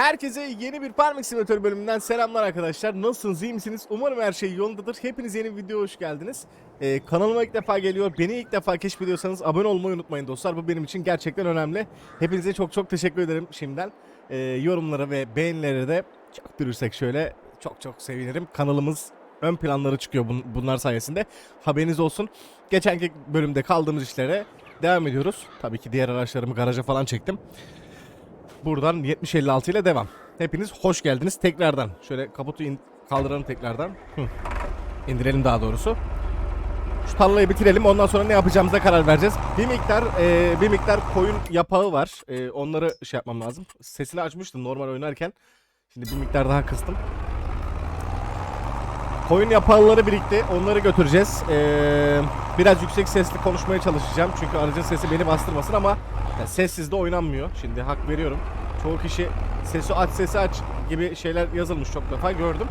Herkese yeni bir Parmak Simülatör bölümünden selamlar arkadaşlar. Nasılsınız, iyi misiniz? Umarım her şey yolundadır. Hepiniz yeni bir videoya hoş geldiniz. Ee, kanalıma ilk defa geliyor. Beni ilk defa keşfediyorsanız abone olmayı unutmayın dostlar. Bu benim için gerçekten önemli. Hepinize çok çok teşekkür ederim şimdiden. Ee, yorumlara ve beğenilere de çok dürürsek şöyle çok çok sevinirim. Kanalımız ön planları çıkıyor bun- bunlar sayesinde. Haberiniz olsun. Geçenki bölümde kaldığımız işlere devam ediyoruz. Tabii ki diğer araçlarımı garaja falan çektim. Buradan 7056 ile devam. Hepiniz hoş geldiniz tekrardan. Şöyle kaputu kaldıralım tekrardan. Hı. İndirelim daha doğrusu. Şu tarlayı bitirelim. Ondan sonra ne yapacağımıza karar vereceğiz. Bir miktar e, bir miktar koyun yapağı var. E, onları şey yapmam lazım. Sesini açmıştım normal oynarken. Şimdi bir miktar daha kıstım. Koyun yapağları birikti. Onları götüreceğiz. E, biraz yüksek sesli konuşmaya çalışacağım. Çünkü aracın sesi beni bastırmasın ama ya sessiz de oynanmıyor. Şimdi hak veriyorum. Çoğu kişi sesi aç sesi aç gibi şeyler yazılmış çok defa gördüm.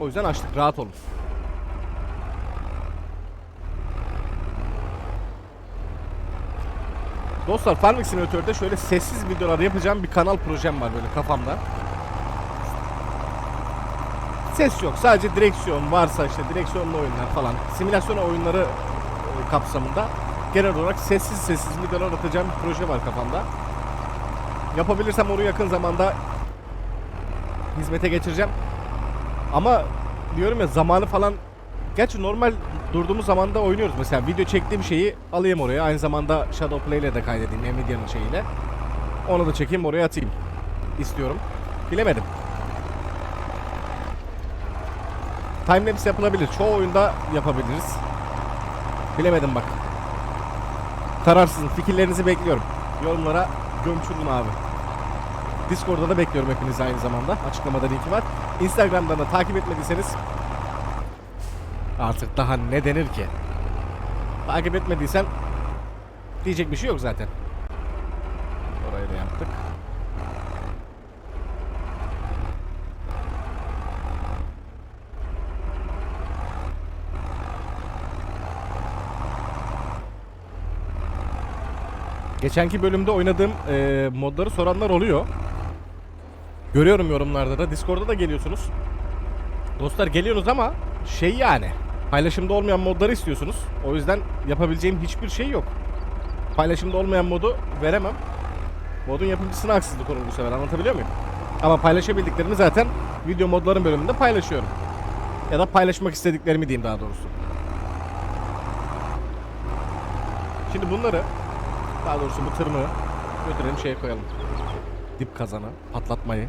O yüzden açtık. Rahat olun. Dostlar Farming Simulator'da şöyle sessiz videolar yapacağım bir kanal projem var böyle kafamda. Ses yok. Sadece direksiyon varsa işte direksiyonlu oyunlar falan. Simülasyon oyunları e, kapsamında genel olarak sessiz sessiz videolar atacağım bir proje var kafamda. Yapabilirsem onu yakın zamanda hizmete geçireceğim. Ama diyorum ya zamanı falan Gerçi normal durduğumuz zamanda oynuyoruz. Mesela video çektiğim şeyi alayım oraya. Aynı zamanda Shadowplay ile de kaydedeyim Nvidia'nın şeyiyle. Onu da çekeyim oraya atayım. istiyorum. Bilemedim. Timelapse yapılabilir. Çoğu oyunda yapabiliriz. Bilemedim bak. Kararsızım. Fikirlerinizi bekliyorum. Yorumlara gömçürün abi. Discord'da da bekliyorum hepinizi aynı zamanda. Açıklamada linki var. Instagram'dan da takip etmediyseniz artık daha ne denir ki? Takip etmediysen diyecek bir şey yok zaten. Orayı da yaptık. Geçenki bölümde oynadığım eee, modları soranlar oluyor. Görüyorum yorumlarda da. Discord'da da geliyorsunuz. Dostlar geliyorsunuz ama şey yani paylaşımda olmayan modları istiyorsunuz. O yüzden yapabileceğim hiçbir şey yok. Paylaşımda olmayan modu veremem. Modun yapımcısına haksızlık olur bu sefer anlatabiliyor muyum? Ama paylaşabildiklerimi zaten video modların bölümünde paylaşıyorum. Ya da paylaşmak istediklerimi diyeyim daha doğrusu. Şimdi bunları daha doğrusu bu tırmığı götürelim şeye koyalım. Dip kazana patlatmayı.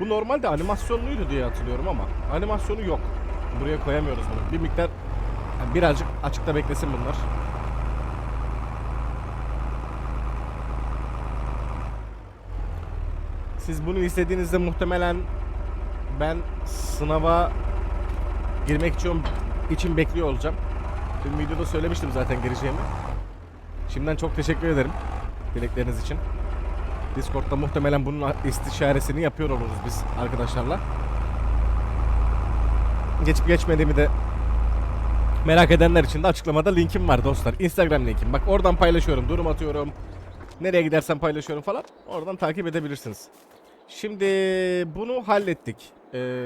Bu normalde animasyonluydu diye hatırlıyorum ama animasyonu yok. Buraya koyamıyoruz bunu. Bir miktar yani birazcık açıkta beklesin bunlar. Siz bunu istediğinizde muhtemelen ben sınava girmek için, için bekliyor olacağım. Dün videoda söylemiştim zaten gireceğimi. Şimdiden çok teşekkür ederim dilekleriniz için. Discord'da muhtemelen bunun istişaresini yapıyor oluruz biz arkadaşlarla. Geçip geçmediğimi de merak edenler için de açıklamada linkim var dostlar. Instagram linkim. Bak oradan paylaşıyorum, durum atıyorum. Nereye gidersem paylaşıyorum falan. Oradan takip edebilirsiniz. Şimdi bunu hallettik. Ee,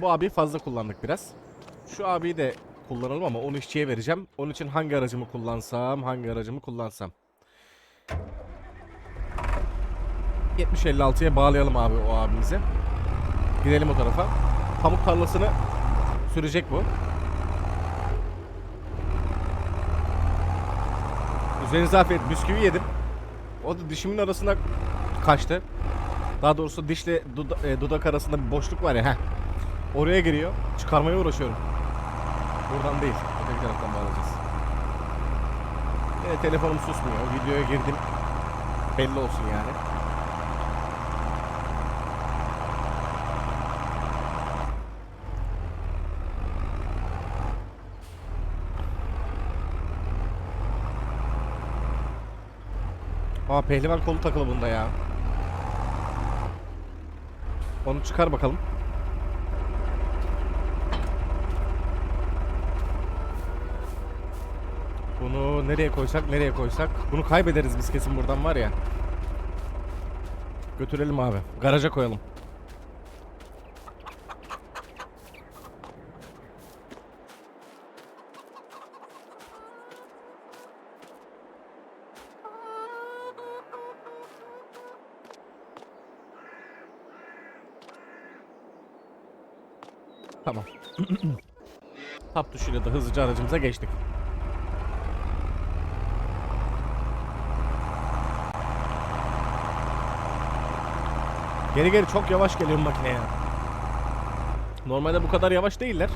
bu abiyi fazla kullandık biraz. Şu abiyi de kullanalım ama onu işçiye vereceğim. Onun için hangi aracımı kullansam, hangi aracımı kullansam. 70-56'ya bağlayalım abi o abimizi. Gidelim o tarafa. Pamuk tarlasını sürecek bu. Üzerinize afiyet. Bisküvi yedim. O da dişimin arasına kaçtı. Daha doğrusu dişle duda- e, dudak arasında bir boşluk var ya. Heh. Oraya giriyor. Çıkarmaya uğraşıyorum. Buradan değil. Öteki taraftan bağlayacağız. Yine telefonum susmuyor. Videoya girdim. Belli olsun yani. Aa pehlivan kolu takılı bunda ya. Onu çıkar bakalım. Bunu nereye koysak nereye koysak. Bunu kaybederiz biz kesin buradan var ya. Götürelim abi. Garaja koyalım. Tamam. Tap tuşuyla da hızlıca aracımıza geçtik. Geri geri çok yavaş geliyor makineye. Normalde bu kadar yavaş değiller.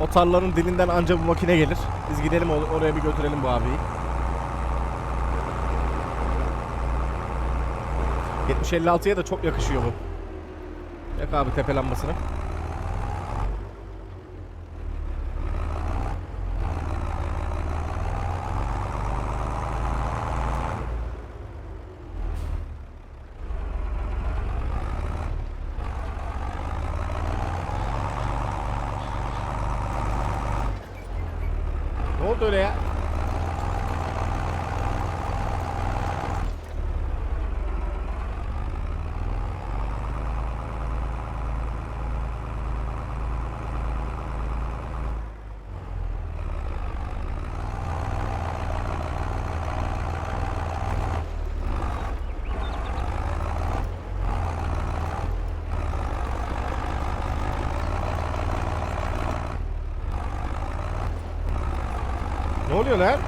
O dilinden anca bu makine gelir. Biz gidelim or- oraya bir götürelim bu abiyi. 70-56'ya da çok yakışıyor bu. Yak abi tepe lambasını. Ne oldu oluyor?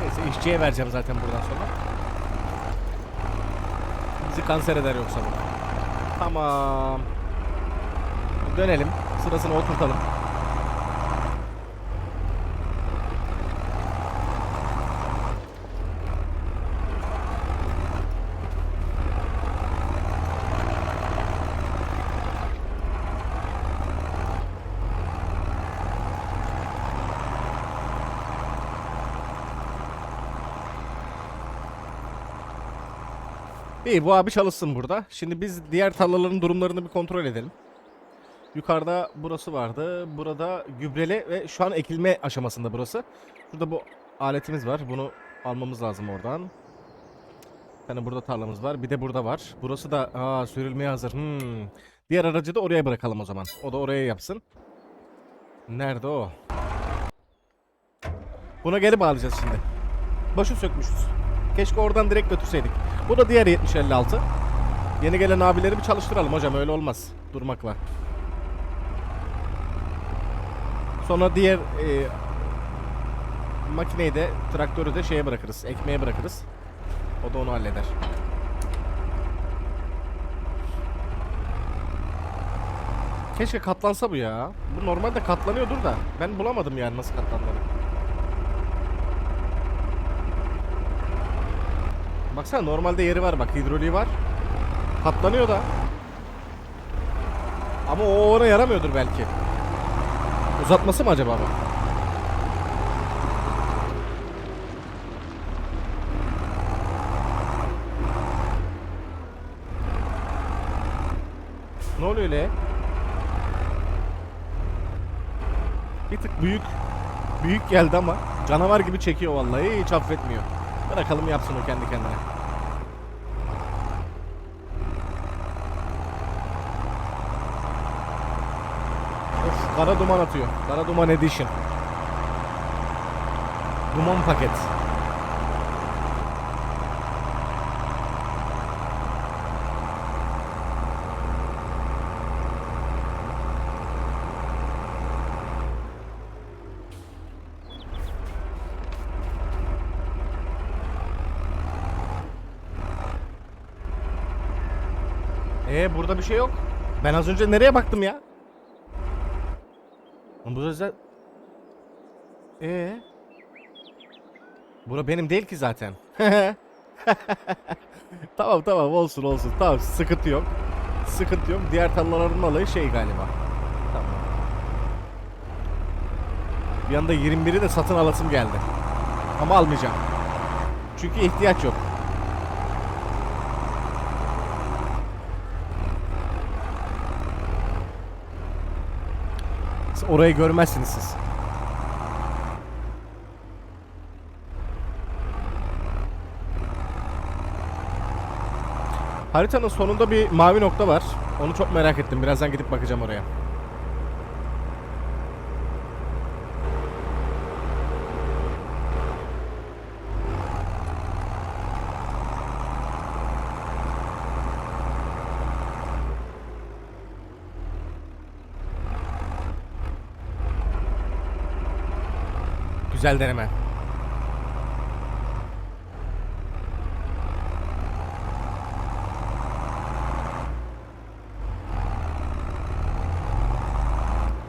Neyse işçiye vereceğim zaten buradan sonra. Bizi kanser eder yoksa bu. Tamam. Dönelim. Sırasını oturtalım. İyi bu abi çalışsın burada. Şimdi biz diğer tarlaların durumlarını bir kontrol edelim. Yukarıda burası vardı. Burada gübreli ve şu an ekilme aşamasında burası. Şurada bu aletimiz var. Bunu almamız lazım oradan. Yani burada tarlamız var. Bir de burada var. Burası da aa, sürülmeye hazır. Hmm. Diğer aracı da oraya bırakalım o zaman. O da oraya yapsın. Nerede o? Buna geri bağlayacağız şimdi. Başı sökmüşüz. Keşke oradan direkt götürseydik. Bu da diğer 7056. Yeni gelen abileri bir çalıştıralım hocam öyle olmaz. Durmakla. Sonra diğer e, makineyi de traktörü de şeye bırakırız. Ekmeğe bırakırız. O da onu halleder. Keşke katlansa bu ya. Bu normalde katlanıyordur da. Ben bulamadım yani nasıl katlandığını. Baksana normalde yeri var bak hidroliği var. Katlanıyor da. Ama o ona yaramıyordur belki. Uzatması mı acaba bu? Ne oluyor öyle? Bir tık büyük büyük geldi ama canavar gibi çekiyor vallahi hiç affetmiyor. Bırakalım yapsın o kendi kendine. Of kara duman atıyor. Kara duman edition. Duman paket. Ee burada bir şey yok. Ben az önce nereye baktım ya? Lan Bu özel... Ee? Bura benim değil ki zaten. tamam tamam olsun olsun. Tamam sıkıntı yok. Sıkıntı yok. Diğer tarlaların malı şey galiba. Tamam. Bir anda 21'i de satın alasım geldi. Ama almayacağım. Çünkü ihtiyaç yok. Orayı görmezsiniz siz. Haritanın sonunda bir mavi nokta var. Onu çok merak ettim. Birazdan gidip bakacağım oraya. Güzel deneme.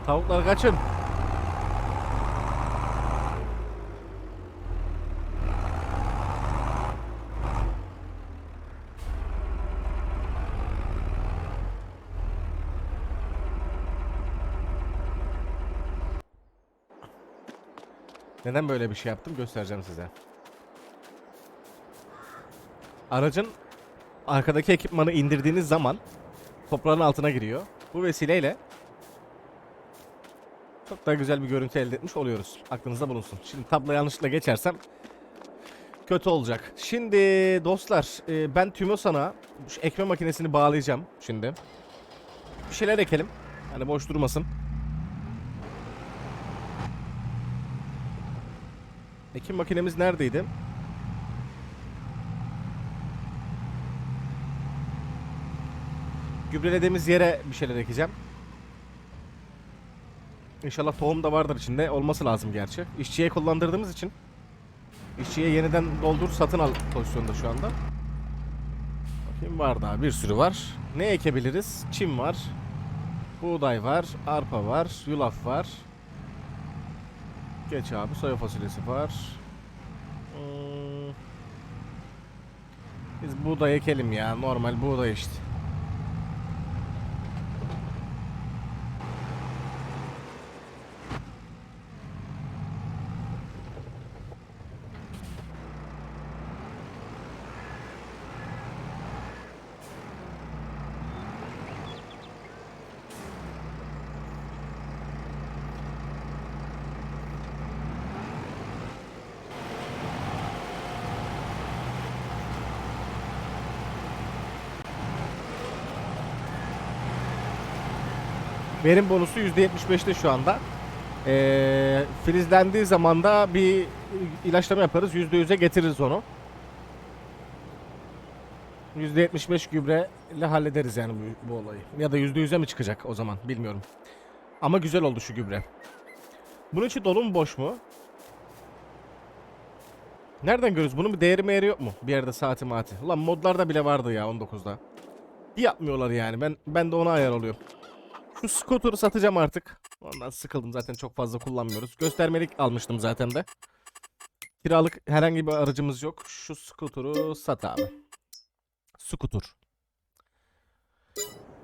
Tavuklar kaçın. Neden böyle bir şey yaptım göstereceğim size. Aracın arkadaki ekipmanı indirdiğiniz zaman toprağın altına giriyor. Bu vesileyle çok daha güzel bir görüntü elde etmiş oluyoruz. Aklınızda bulunsun. Şimdi tablo yanlışlıkla geçersem kötü olacak. Şimdi dostlar e, ben Tümosan'a ekme makinesini bağlayacağım şimdi. Bir şeyler ekelim. Hani boş durmasın. Ekim makinemiz neredeydi? Gübrelediğimiz yere bir şeyler ekeceğim. İnşallah tohum da vardır içinde. Olması lazım gerçi. İşçiye kullandırdığımız için işçiye yeniden doldur satın al pozisyonda şu anda. Bakayım var daha bir sürü var. Ne ekebiliriz? Çim var. Buğday var. Arpa var. Yulaf var. Geç abi soya fasulyesi var. Hmm. Biz buğday ekelim ya. Normal buğday işte. Verim bonusu %75'te şu anda. Ee, filizlendiği zaman da bir ilaçlama yaparız. %100'e getiririz onu. %75 gübre ile hallederiz yani bu, bu olayı. Ya da %100'e mi çıkacak o zaman bilmiyorum. Ama güzel oldu şu gübre. Bunun için dolu mu boş mu? Nereden görüyoruz? Bunun bir değeri meğeri yok mu? Bir yerde saati maati. Ulan modlarda bile vardı ya 19'da. Bir yapmıyorlar yani. Ben ben de ona ayar oluyorum. Şu scooter'ı satacağım artık. Ondan sıkıldım zaten çok fazla kullanmıyoruz. Göstermelik almıştım zaten de. Kiralık herhangi bir aracımız yok. Şu scooter'ı sat abi. Scooter.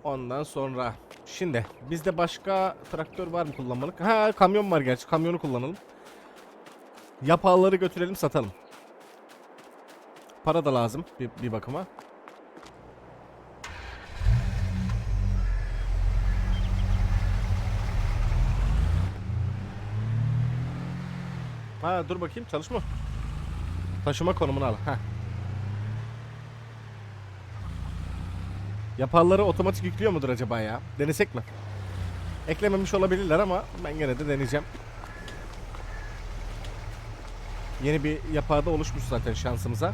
Ondan sonra şimdi bizde başka traktör var mı kullanmalık? Ha kamyon var gerçi. Kamyonu kullanalım. Yapağları götürelim satalım. Para da lazım bir, bir bakıma. Ha dur bakayım çalışma. Taşıma konumunu al. Ha. Yapalları otomatik yüklüyor mudur acaba ya? Denesek mi? Eklememiş olabilirler ama ben gene de deneyeceğim. Yeni bir yapağda oluşmuş zaten şansımıza.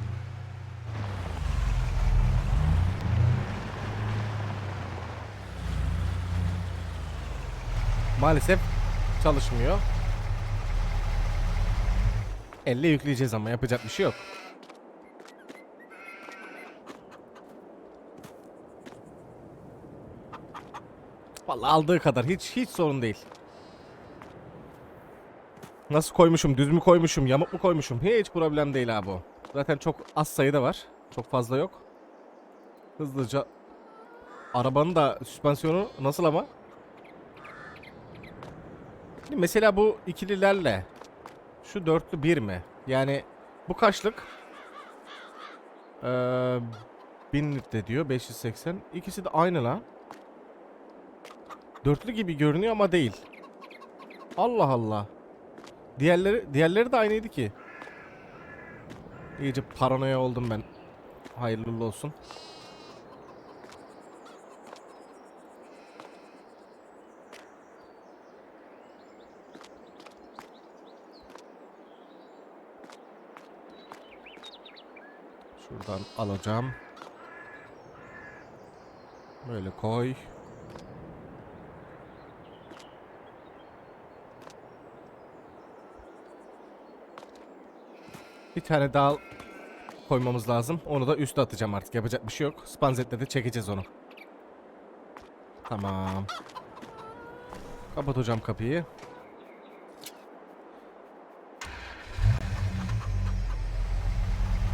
Maalesef çalışmıyor. Elle yükleyeceğiz ama yapacak bir şey yok. Vallahi aldığı kadar hiç hiç sorun değil. Nasıl koymuşum, düz mü koymuşum, yamuk mu koymuşum hiç problem değil abi o. Zaten çok az sayıda var. Çok fazla yok. Hızlıca arabanın da süspansiyonu nasıl ama? Mesela bu ikililerle şu dörtlü bir mi? Yani bu kaçlık? Ee, 1000 litre diyor 580. İkisi de aynı lan. Dörtlü gibi görünüyor ama değil. Allah Allah. Diğerleri diğerleri de aynıydı ki. İyice paranoya oldum ben. Hayırlı olsun. Şuradan alacağım. Böyle koy. Bir tane daha koymamız lazım. Onu da üste atacağım artık. Yapacak bir şey yok. Spanzetle de çekeceğiz onu. Tamam. Kapat hocam kapıyı.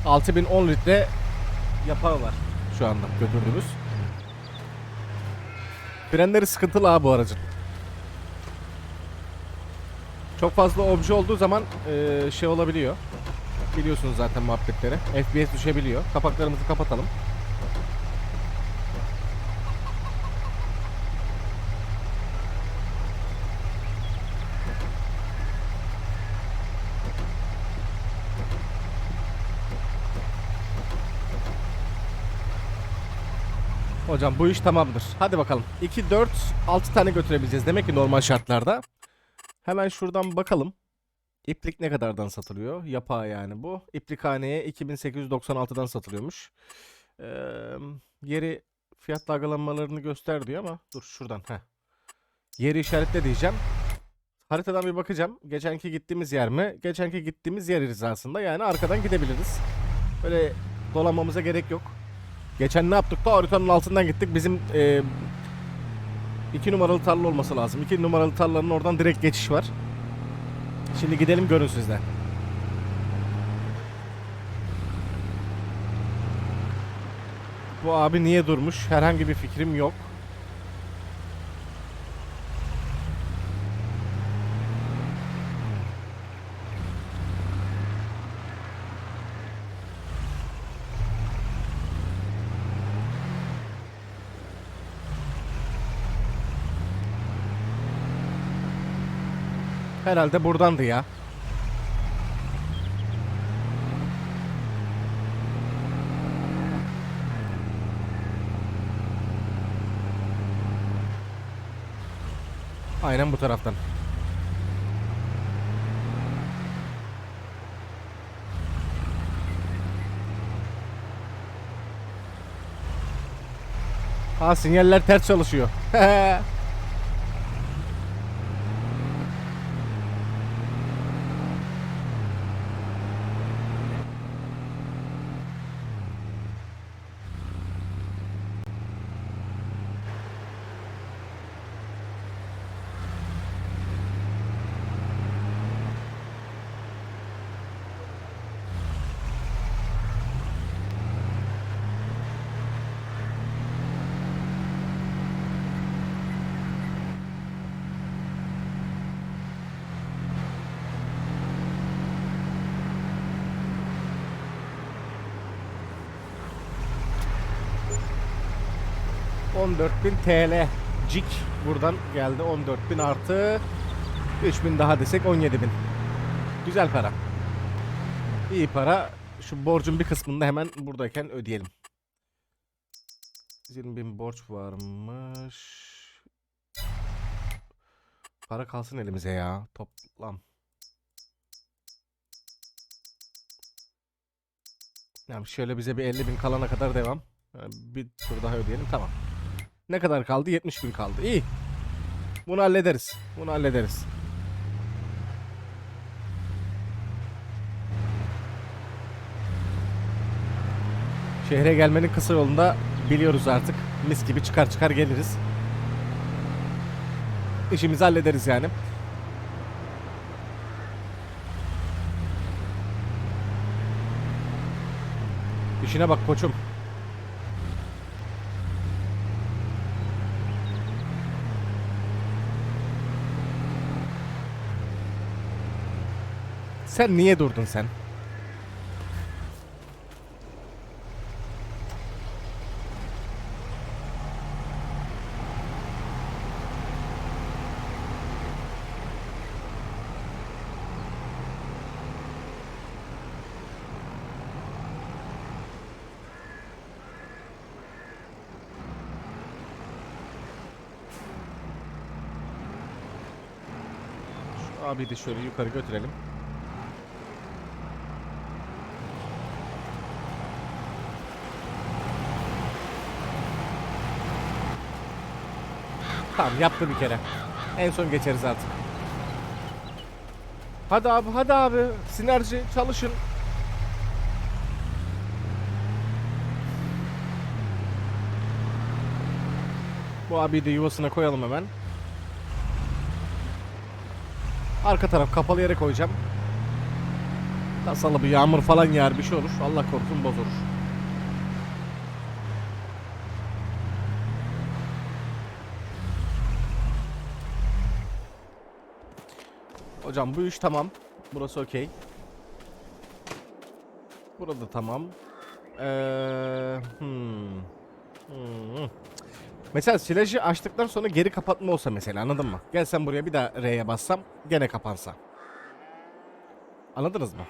...6010 litre yapağı var şu anda götürdüğümüz. Frenleri sıkıntılı abi bu aracın. Çok fazla obje olduğu zaman eee, şey olabiliyor. Biliyorsunuz zaten muhabbetleri. FPS düşebiliyor. Kapaklarımızı kapatalım. Hocam bu iş tamamdır. Hadi bakalım. 2, 4, 6 tane götürebileceğiz. Demek ki normal şartlarda. Hemen şuradan bakalım. İplik ne kadardan satılıyor? Yapağı yani bu. İplikhaneye 2896'dan satılıyormuş. Ee, yeri fiyat dalgalanmalarını göster diyor ama dur şuradan. Heh. Yeri işaretle diyeceğim. Haritadan bir bakacağım. Geçenki gittiğimiz yer mi? Geçenki gittiğimiz yer hizasında. Yani arkadan gidebiliriz. Böyle dolanmamıza gerek yok. Geçen ne yaptık da haritanın altından gittik. Bizim e, iki numaralı tarla olması lazım. İki numaralı tarlanın oradan direkt geçiş var. Şimdi gidelim görün sizde. Bu abi niye durmuş? Herhangi bir fikrim yok. Herhalde buradandı ya. Aynen bu taraftan. Ha sinyaller ters çalışıyor. ...14.000 TL cik buradan geldi. 14.000 artı 3.000 daha desek 17.000 Güzel para. İyi para. Şu borcun bir kısmını da hemen buradayken ödeyelim. 20.000 borç varmış. Para kalsın elimize ya. Toplam. Yani şöyle bize bir 50.000 kalana kadar devam. Bir tur daha ödeyelim. Tamam ne kadar kaldı? 70 bin kaldı. İyi. Bunu hallederiz. Bunu hallederiz. Şehre gelmenin kısa yolunda biliyoruz artık. Mis gibi çıkar çıkar geliriz. İşimizi hallederiz yani. İşine bak koçum. sen niye durdun sen? Abi de şöyle yukarı götürelim. Tamam yaptı bir kere. En son geçeriz artık. Hadi abi hadi abi. Sinerji çalışın. Bu abi de yuvasına koyalım hemen. Arka taraf kapalı yere koyacağım. Tasalı bir yağmur falan yağar bir şey olur. Allah korusun bozulur. Hocam bu iş tamam. Burası okey. Burada tamam. Ee, hmm. Hmm. Mesela silajı açtıktan sonra geri kapatma olsa mesela anladın mı? Gel sen buraya bir daha R'ye bassam gene kapansa. Anladınız mı?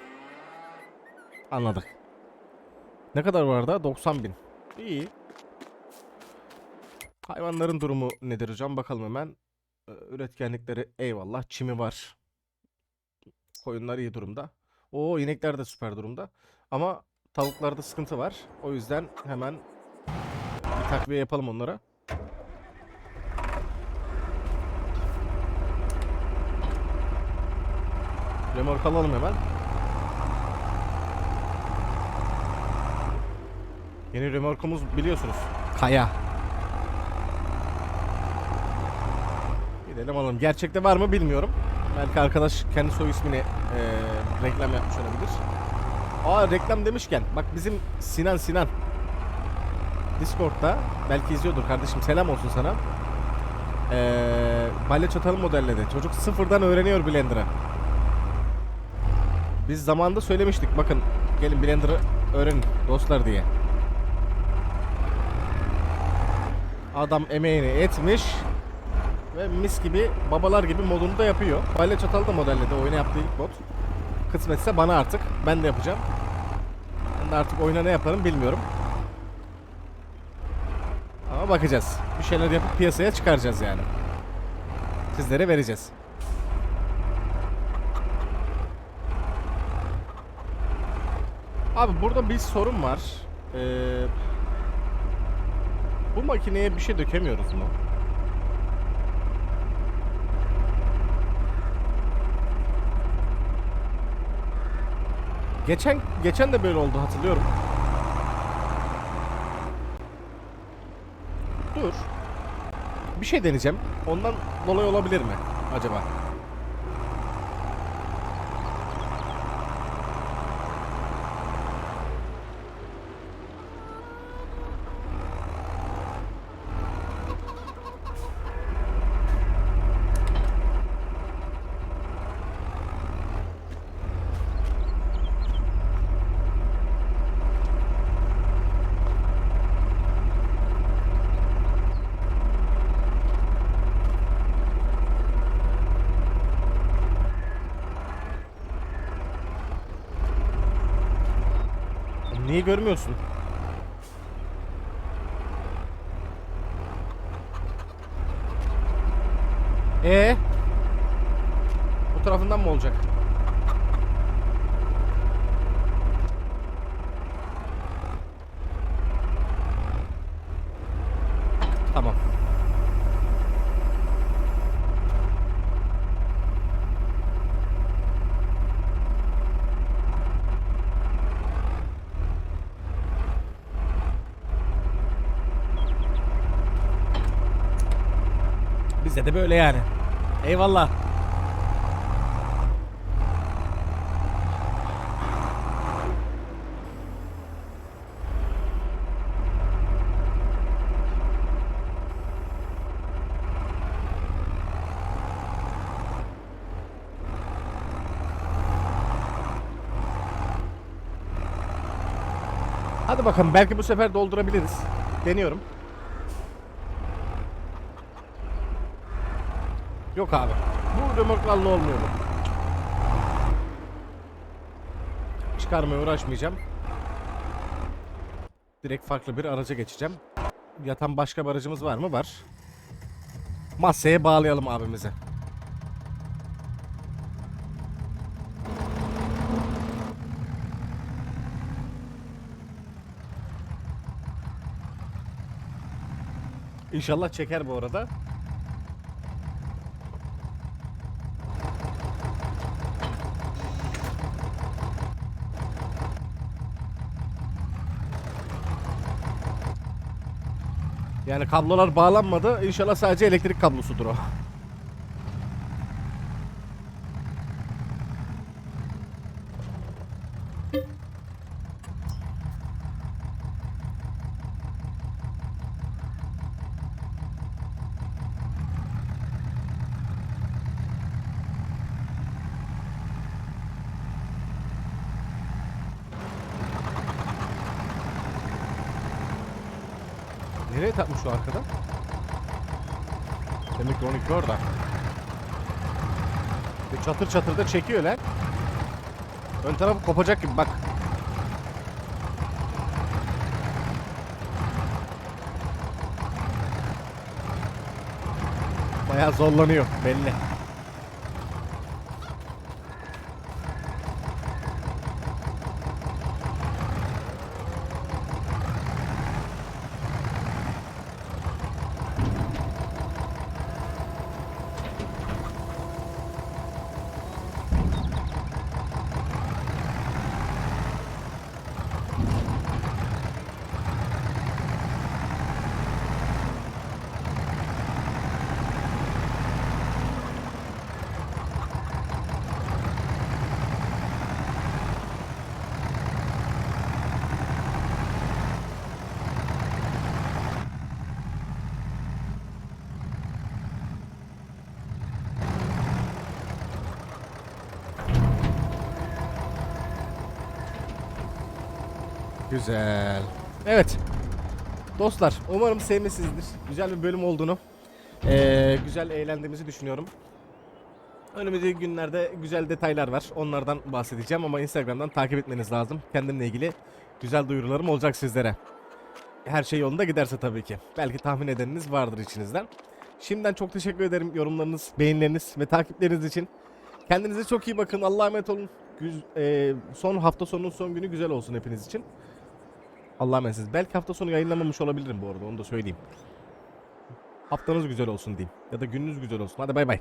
Anladık. Ne kadar var da? 90 bin. İyi. Hayvanların durumu nedir hocam? Bakalım hemen. Ee, Üretkenlikleri eyvallah. Çimi var. Koyunlar iyi durumda. Oo inekler de süper durumda. Ama tavuklarda sıkıntı var. O yüzden hemen bir takviye yapalım onlara. Remork alalım hemen. Yeni remorkumuz biliyorsunuz. Kaya. Gidelim alalım. Gerçekte var mı bilmiyorum. Belki arkadaş kendi soy ismini eee, reklam yapmış olabilir. Aa reklam demişken bak bizim Sinan Sinan Discord'da belki izliyordur kardeşim selam olsun sana. Eee balya çatalı modelledi. Çocuk sıfırdan öğreniyor Blender'ı. Biz zamanında söylemiştik bakın gelin Blender'ı öğrenin dostlar diye. Adam emeğini etmiş ve mis gibi babalar gibi modunu da yapıyor. Balya çatalı da modelledi oyuna yaptığı ilk mod. Kısmetse bana artık ben de yapacağım. Ben de artık oyuna ne yaparım bilmiyorum. Ama bakacağız. Bir şeyler yapıp piyasaya çıkaracağız yani. Sizlere vereceğiz. Abi burada bir sorun var. Ee, bu makineye bir şey dökemiyoruz mu? Geçen geçen de böyle oldu hatırlıyorum. Dur. Bir şey deneyeceğim. Ondan dolayı olabilir mi acaba? Niye görmüyorsun? Ee? Bu tarafından mı olacak? Tamam. De böyle yani. Eyvallah. Hadi bakalım belki bu sefer doldurabiliriz. Deniyorum. Yok abi. Bu römorklarla olmuyor? Çıkarmaya uğraşmayacağım. Direkt farklı bir araca geçeceğim. Yatan başka bir aracımız var mı? Var. Masaya bağlayalım abimizi. İnşallah çeker bu arada. Yani kablolar bağlanmadı. İnşallah sadece elektrik kablosudur o. Nereye takmış şu arkada? Demek ki 12 orada. Ve çatır çatır da çekiyor lan. Ön tarafı kopacak gibi bak. Bayağı zorlanıyor belli. Güzel. Evet. Dostlar umarım sevmişsinizdir. Güzel bir bölüm olduğunu. eee, güzel eğlendiğimizi düşünüyorum. Önümüzdeki günlerde güzel detaylar var. Onlardan bahsedeceğim ama Instagram'dan takip etmeniz lazım. Kendimle ilgili güzel duyurularım olacak sizlere. Her şey yolunda giderse tabii ki. Belki tahmin edeniniz vardır içinizden. Şimdiden çok teşekkür ederim yorumlarınız, beğenileriniz ve takipleriniz için. Kendinize çok iyi bakın. Allah'a emanet olun. Güz- eee, son hafta sonunun son günü güzel olsun hepiniz için. Allah'a emanetsiniz. Belki hafta sonu yayınlamamış olabilirim bu arada onu da söyleyeyim. Haftanız güzel olsun diyeyim. Ya da gününüz güzel olsun. Hadi bay bay.